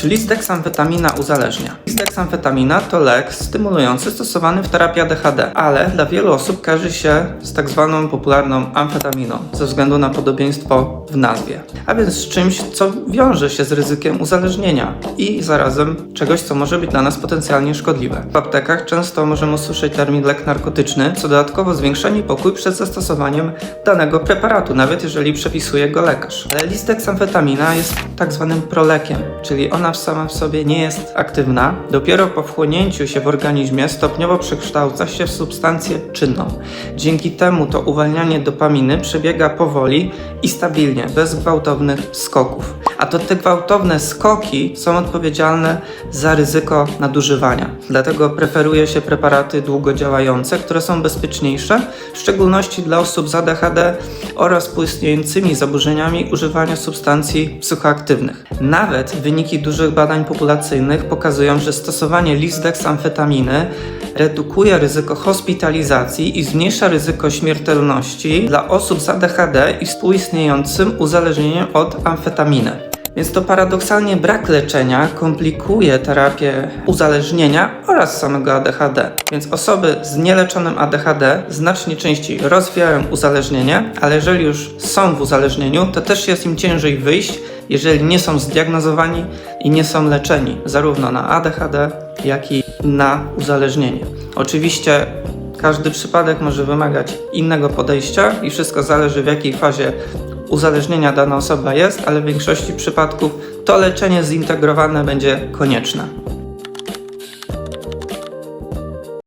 Czy lisdeksamfetamina uzależnia? Lisdeksamfetamina to lek stymulujący stosowany w terapii ADHD, ale dla wielu osób kojarzy się z tak zwaną popularną amfetaminą ze względu na podobieństwo w nazwie. A więc z czymś, co wiąże się z ryzykiem uzależnienia i zarazem czegoś, co może być dla nas potencjalnie szkodliwe. W aptekach często możemy usłyszeć termin lek narkotyczny, co dodatkowo zwiększa niepokój przed zastosowaniem danego preparatu, nawet jeżeli przepisuje go lekarz. Ale lisdeksamfetamina jest tak zwanym prolekiem, czyli ona sama w sobie nie jest aktywna. Dopiero po wchłonięciu się w organizmie stopniowo przekształca się w substancję czynną. Dzięki temu to uwalnianie dopaminy przebiega powoli i stabilnie, bez gwałtownych skoków. A to te gwałtowne skoki są odpowiedzialne za ryzyko nadużywania. Dlatego preferuje się preparaty długodziałające, które są bezpieczniejsze, w szczególności dla osób z ADHD oraz współistniejącymi zaburzeniami używania substancji psychoaktywnych. Nawet wyniki dużych badań populacyjnych pokazują, że stosowanie lisdeksamfetaminy redukuje ryzyko hospitalizacji i zmniejsza ryzyko śmiertelności dla osób z ADHD i współistniejącym uzależnieniem od amfetaminy. Więc to paradoksalnie brak leczenia komplikuje terapię uzależnienia oraz samego ADHD. Więc osoby z nieleczonym ADHD znacznie częściej rozwijają uzależnienie, ale jeżeli już są w uzależnieniu, to też jest im ciężej wyjść, jeżeli nie są zdiagnozowani i nie są leczeni, zarówno na ADHD, jak i na uzależnienie. Oczywiście każdy przypadek może wymagać innego podejścia i wszystko zależy w jakiej fazie uzależnienia dana osoba jest, ale w większości przypadków to leczenie zintegrowane będzie konieczne.